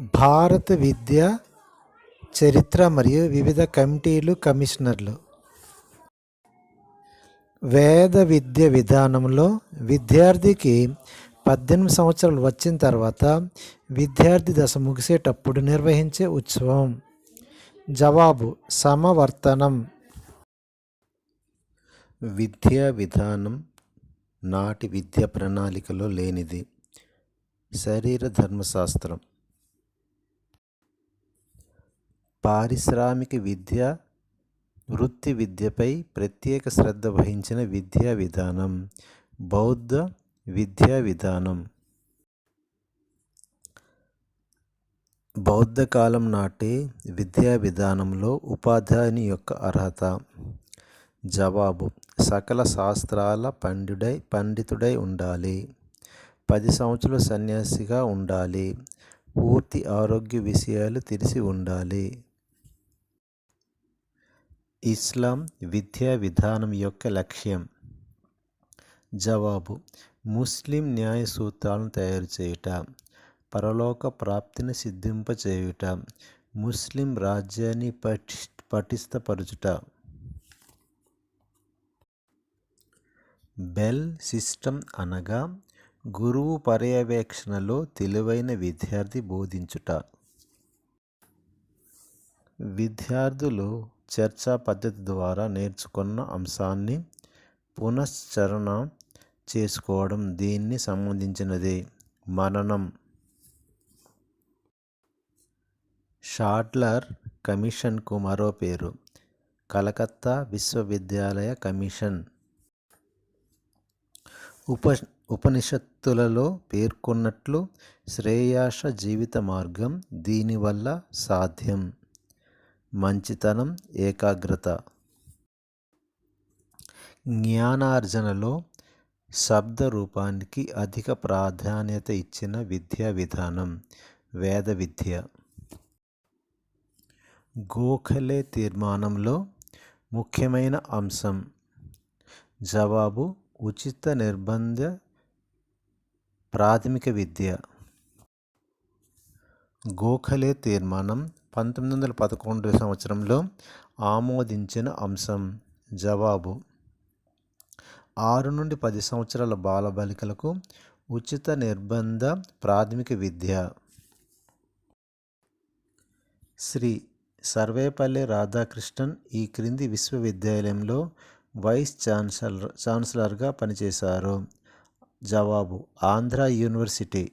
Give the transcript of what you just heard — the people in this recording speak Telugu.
భారత విద్య చరిత్ర మరియు వివిధ కమిటీలు కమిషనర్లు. వేద విద్య విధానంలో విద్యార్థికి పద్దెనిమిది సంవత్సరాలు వచ్చిన తర్వాత విద్యార్థి దశ ముగిసేటప్పుడు నిర్వహించే ఉత్సవం. జవాబు సమవర్తనం. విద్యా విధానం నాటి విద్యా ప్రణాళికలో లేనిది. శరీర ధర్మశాస్త్రం. పారిశ్రామిక విద్య వృత్తి విద్యపై ప్రత్యేక శ్రద్ధ వహించిన విద్యా విధానం బౌద్ధ విద్యా విధానం. బౌద్ధ కాలం నాటి విద్యా విధానంలో ఉపాధ్యాయుని యొక్క అర్హత. జవాబు సకల శాస్త్రాల పండిడై పండితుడై ఉండాలి. పది సంవత్సరాలు సన్యాసిగా ఉండాలి. పూర్తి ఆరోగ్య విషయాలు తెలిసి ఉండాలి. ఇస్లాం విద్యా విధానం యొక్క లక్ష్యం. జవాబు ముస్లిం న్యాయ సూత్రాలను తయారు చేయుట పరలోక ప్రాప్తిని సిద్ధింపచేయుట ముస్లిం రాజ్యాన్ని పటి పటిష్టపరచుట. బెల్ సిస్టమ్ అనగా గురువు పర్యవేక్షణలో తెలివైన విద్యార్థి బోధించుట. విద్యార్థులు చర్చా పద్ధతి ద్వారా నేర్చుకున్న అంశాన్ని పునశ్చరణ చేసుకోవడం దీన్ని సంబంధించినది. మననం. షాట్లర్ కమిషన్కు మరో పేరు. కలకత్తా విశ్వవిద్యాలయ కమిషన్. ఉప ఉపనిషత్తులలో పేర్కొన్నట్లు శ్రేయాస జీవిత మార్గం దీనివల్ల సాధ్యం. మంచితనం ఏకాగ్రత. జ్ఞానార్జనలో శబ్ద రూపానికి అధిక ప్రాధాన్యత ఇచ్చిన విద్యా విధానం వేద విద్య గోఖలే తీర్మానంలో ముఖ్యమైన అంశం. జవాబు ఉచిత నిర్బంధ ప్రాథమిక విద్య. గోఖలే తీర్మానం పంతొమ్మిది వందల పదకొండు సంవత్సరంలో ఆమోదించిన అంశం జవాబు. ఆరు నుండి పది సంవత్సరాల బాలబాలికలకు ఉచిత నిర్బంధ ప్రాథమిక విద్య. శ్రీ సర్వేపల్లి రాధాకృష్ణన్ ఈ క్రింది విశ్వవిద్యాలయంలో వైస్ ఛాన్సలర్ ఛాన్సలర్గా పనిచేశారు. జవాబు ఆంధ్ర యూనివర్సిటీ.